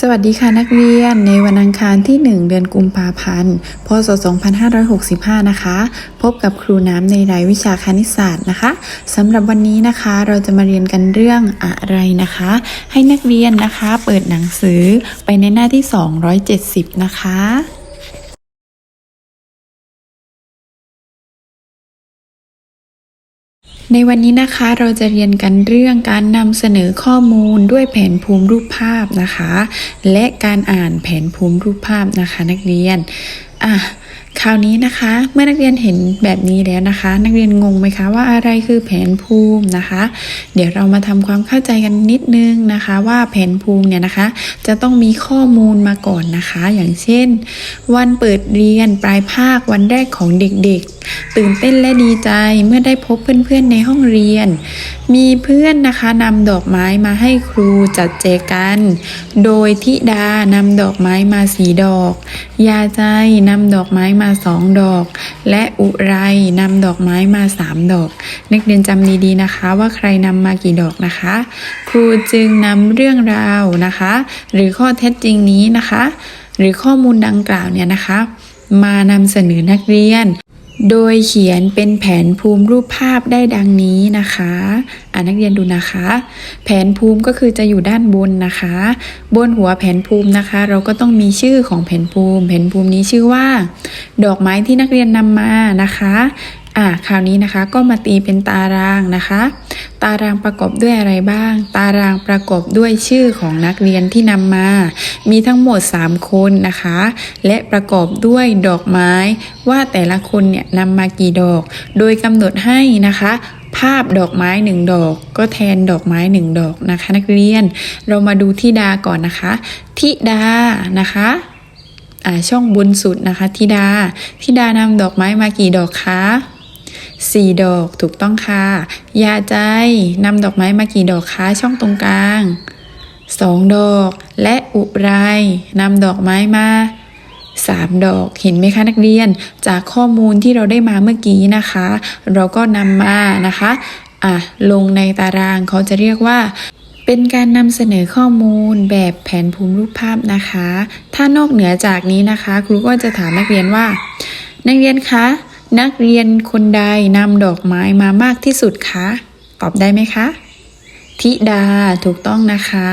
สวัสดีค่ะนักเรียน ในวันอังคารที่ 1 เดือนกุมภาพันธ์ พศ 2565 นะคะ พบกับครูน้ำในรายวิชาคณิตศาสตร์นะคะสำหรับวันนี้นะคะเราจะมาเรียนกันเรื่องอะไรนะคะ ให้นักเรียนนะคะเปิดหนังสือไปในหน้าที่ 270 นะคะ ในวันนี้นะคะเราจะเรียนกันเรื่องการนำเสนอข้อมูลด้วยแผนภูมิรูปภาพนะคะ และการอ่านแผนภูมิรูปภาพนะคะ นักเรียนอะ คราวนี้นะคะเมื่อนักเรียนเห็นแบบนี้แล้วนะคะ นักเรียนงงไหมคะว่าอะไรคือแผนภูมินะคะ เดี๋ยวเรามาทำความเข้าใจกันนิดนึงนะคะ ว่าแผนภูมิเนี่ยนะคะ จะต้องมีข้อมูลมาก่อนนะคะ อย่างเช่น วันเปิดเรียนปลายภาควันแรกของเด็กๆ ตื่นเต้นและดีใจเมื่อได้พบเพื่อนๆในห้องเรียน มีเพื่อนนะคะนำดอกไม้มาให้ครูจัดแจกัน โดยทิดานำดอกไม้มาสีดอก ยาใจนำดอกไม้มาสองดอก และอุไรนำดอกไม้มาสามดอก นักเรียนจำดีๆนะคะ ว่าใครนำมากี่ดอกนะคะ ครูจึงนำเรื่องราวนะคะ หรือข้อเท็จจริงนี้นะคะ หรือข้อมูลดังกล่าวเนี่ยนะคะ มานำเสนอนักเรียน โดยเขียนเป็นแผนภูมิรูปภาพได้ดังนี้นะคะ อ่านักเรียนดูนะคะ แผนภูมิก็คือจะอยู่ด้านบนนะคะ บนหัวแผนภูมินะคะ เราก็ต้องมีชื่อของแผนภูมิ แผนภูมินี้ชื่อว่า ดอกไม้ที่นักเรียนนำมานะคะ อ่าคราวนี้นะคะก็มาตีเป็นตารางนะคะ ตารางประกอบด้วยอะไรบ้าง ตารางประกอบด้วยชื่อของนักเรียนที่นำมา มีทั้งหมด 3 คนนะคะ และประกอบด้วยดอกไม้ ว่าแต่ละคนเนี่ยนำมากี่ดอก โดยกำหนดให้นะคะภาพดอกไม้หนึ่งดอก ก็แทนดอกไม้หนึ่งดอกนะคะ นักเรียน เรามาดูที่ดาก่อนนะคะทิดานะคะอ่าช่องบนสุดนะคะธิดาธิดานำดอกไม้มากี่ดอกคะ สี่ดอกถูกต้องค่ะ ยาใจนำดอกไม้มากี่ดอกคะช่องตรงกลางสองดอกและอุไรนำดอกไม้มาสามดอกเห็นไหมคะนักเรียนจากข้อมูลที่เราได้มาเมื่อกี้นะคะ เราก็นำมานะคะอะลงในตารางเขาจะเรียกว่าเป็นการนำเสนอข้อมูลแบบแผนภูมิรูปภาพนะคะ ถ้านอกเหนือจากนี้นะคะ ครูก็จะถามนักเรียนว่า นักเรียนคะ นักเรียนคนใดนำดอกไม้มามากที่สุดคะ ตอบได้ไหมคะ ธิดาถูกต้องนะคะ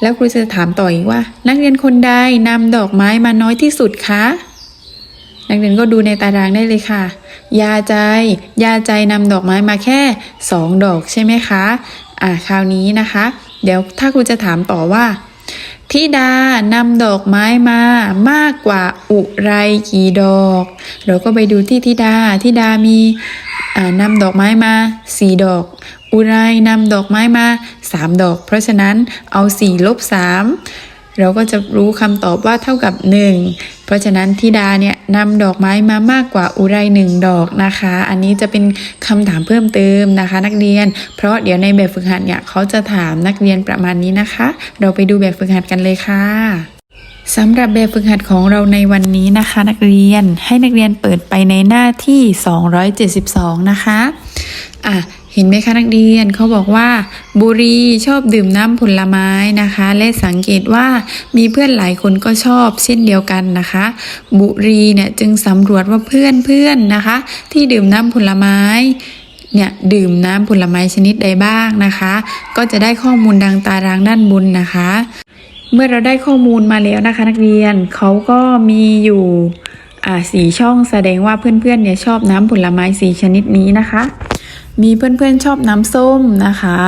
แล้วครูจะถามต่ออีกว่า นักเรียนคนใดนำดอกไม้มาน้อยที่สุดคะ นักเรียนก็ดูในตารางได้เลยค่ะ ยาใจ ยาใจนำดอกไม้มาแค่สองดอกใช่ไหมคะ อ่าคราวนี้นะคะ เดี๋ยวถ้าครูจะถามต่อว่า ทิดานำดอกไม้มามากกว่าอุไรกี่ดอก เราก็ไปดูที่ทิดาทิดามีนำดอกไม้มาสี่ดอก อุไรนำดอกไม้มาสามดอก เพราะฉะนั้นเอาสี่ลบสาม เราก็จะรู้คำตอบว่าเท่ากับ 1 เพราะฉะนั้นธิดาเนี่ยนำดอกไม้มามากกว่าอุไรหนึ่งดอกนะคะ อันนี้จะเป็นคำถามเพิ่มเติมนะคะ นักเรียน เพราะเดี๋ยวในแบบฝึกหัดเนี่ยเขาจะถามนักเรียนประมาณนี้นะคะ เราไปดูแบบฝึกหัดกันเลยค่ะสำหรับแบบฝึกหัดของเราในวันนี้นะคะ นักเรียนให้นักเรียนเปิดไปในหน้าที่ 272 นะคะอะ เห็นไหมคะนักเรียนเขาบอกว่า บุรีชอบดื่มน้ำผลไม้นะคะ และสังเกตว่ามีเพื่อนหลายคนก็ชอบเช่นเดียวกันนะคะ บุรีเนี่ยจึงสำรวจว่าเพื่อนเพื่อนนะคะ ที่ดื่มน้ำผลไม้เนี่ยดื่มน้ำผลไม้ชนิดใดบ้างนะคะ ก็จะได้ข้อมูลดังตารางด้านบนนะคะ เมื่อเราได้ข้อมูลมาแล้วนะคะ นักเรียนเขาก็มีอยู่อ่าสีช่องแสดงว่าเพื่อนๆเนี่ยชอบน้ำผลไม้สีชนิดนี้นะคะ มีเพื่อนๆชอบน้ำส้มนะคะ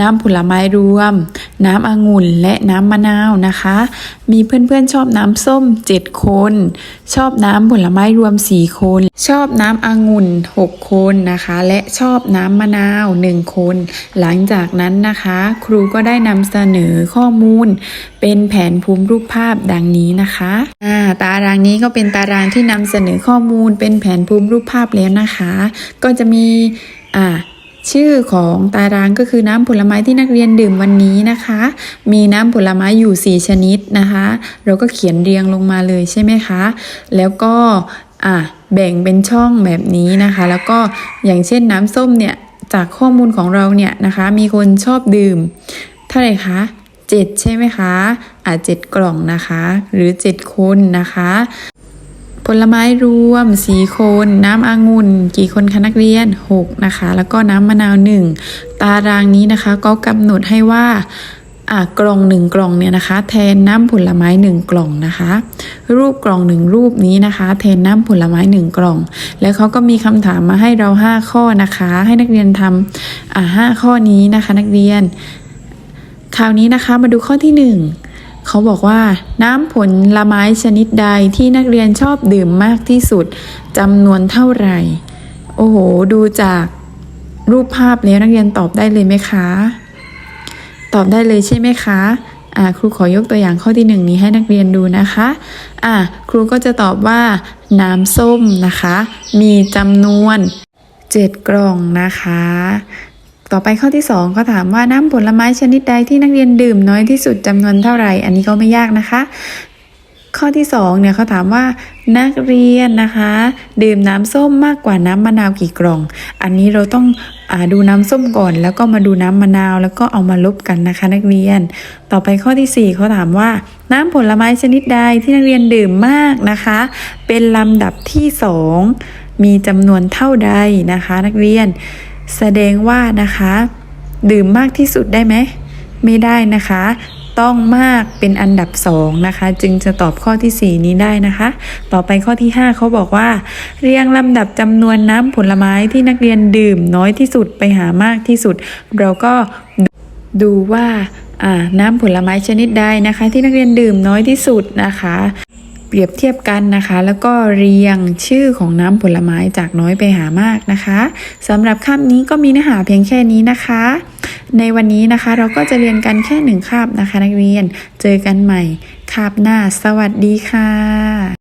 น้ำผลไม้รวม น้ำองุ่นและน้ำมะนาวนะคะ มีเพื่อนๆชอบน้ำส้ม 7 คน ชอบน้ำผลไม้รวม 4 คน ชอบน้ำองุ่น 6 คนนะคะ และชอบน้ำมะนาว 1 คน หลังจากนั้นนะคะ ครูก็ได้นำเสนอข้อมูล เป็นแผนภูมิรูปภาพดังนี้นะคะตารางนี้ก็เป็นตารางที่นำเสนอข้อมูลเป็นแผนภูมิรูปภาพแล้วนะคะ ก็จะมี อ่าชื่อของตารางก็คือน้ำผลไม้ที่นักเรียนดื่มวันนี้นะคะ มีน้ำผลไม้อยู่ 4 ชนิดนะคะ เราก็เขียนเรียงลงมาเลยใช่ไหมคะ แล้วก็อะแบ่งเป็นช่องแบบนี้นะคะ แล้วก็อย่างเช่นน้ำส้มเนี่ย จากข้อมูลของเราเนี่ยนะคะ มีคนชอบดื่ม เท่าไหร่คะ7ใช่ไหมคะ อ่าเจ็ดกล่องนะคะ หรือ 7 คนนะคะ ผลไม้รวม 4 คน น้ำองุ่น กี่คนคะนักเรียน 6 นะคะ แล้วก็น้ำมะนาว 1 ตารางนี้นะคะ ก็กำหนดให้ว่า กล่องหนึ่งกล่องเนี่ยนะคะ แทนน้ำผลไม้หนึ่งกล่องนะคะ รูปกล่องหนึ่งรูปนี้นะคะ แทนน้ำผลไม้หนึ่งกล่อง แล้วเขาก็มีคำถามมาให้เรา 5 ข้อนะคะ ให้นักเรียนทำห้าข้อนี้นะคะ นักเรียน คราวนี้นะคะมาดูข้อที่หนึ่ง เขาบอกว่าน้ำผลไม้ชนิดใดที่นักเรียนชอบดื่มมากที่สุดจำนวนเท่าไหร่ โอ้โห ดูจากรูปภาพแล้วนักเรียนตอบได้เลยไหมคะ ตอบได้เลยใช่ไหมคะอ่าครูขอยกตัวอย่างข้อที่หนึ่งนี้ให้นักเรียนดูนะคะอ่าครูก็จะตอบว่า น้ำส้มนะคะ มีจำนวน 7 กล่องนะคะ ต่อไปข้อที่2เขาถามว่าน้ำผลไม้ชนิดใดที่นักเรียนดื่มน้อยที่สุดจำนวนเท่าไหร่ อันนี้ก็ไม่ยากนะคะ ข้อที่2เนี่ยเขาถามว่านักเรียนนะคะ ดื่มน้ำส้มมากกว่าน้ำมะนาวกี่กล่อง อันนี้เราต้องอดูน้ำส้มก่อน แล้วก็มาดูน้ำมะนาวแล้วก็เอามาลบกันนะคะ นักเรียน ต่อไปข้อที่ 4เขาถามว่า น้ำผลไม้ชนิดใดที่นักเรียนดื่มมากนะคะ เป็นลำดับที่สองมีจำนวนเท่าใดนะคะ นักเรียน แสดงว่านะคะ ดื่มมากที่สุดได้ไหม ไม่ได้นะคะ ต้องมากเป็นอันดับสองนะคะ จึงจะตอบข้อที่ 4 นี้ได้นะคะ ต่อไปข้อที่ 5เขาบอกว่า เรียงลำดับจำนวนน้ำผลไม้ที่นักเรียนดื่มน้อยที่สุดไปหามากที่สุด เราก็ดูว่าอ่าน้ำผลไม้ชนิดใดนะคะ ที่นักเรียนดื่มน้อยที่สุดนะคะ เปรียบเทียบกันนะคะ แล้วก็เรียงชื่อของน้ำผลไม้จากน้อยไปหามากนะคะสำหรับคาบนี้ก็มีเนื้อหาเพียงแค่นี้นะคะ ในวันนี้นะคะเราก็จะเรียนกันแค่หนึ่งคาบนะคะ นักเรียนเจอกันใหม่คาบหน้า สวัสดีค่ะ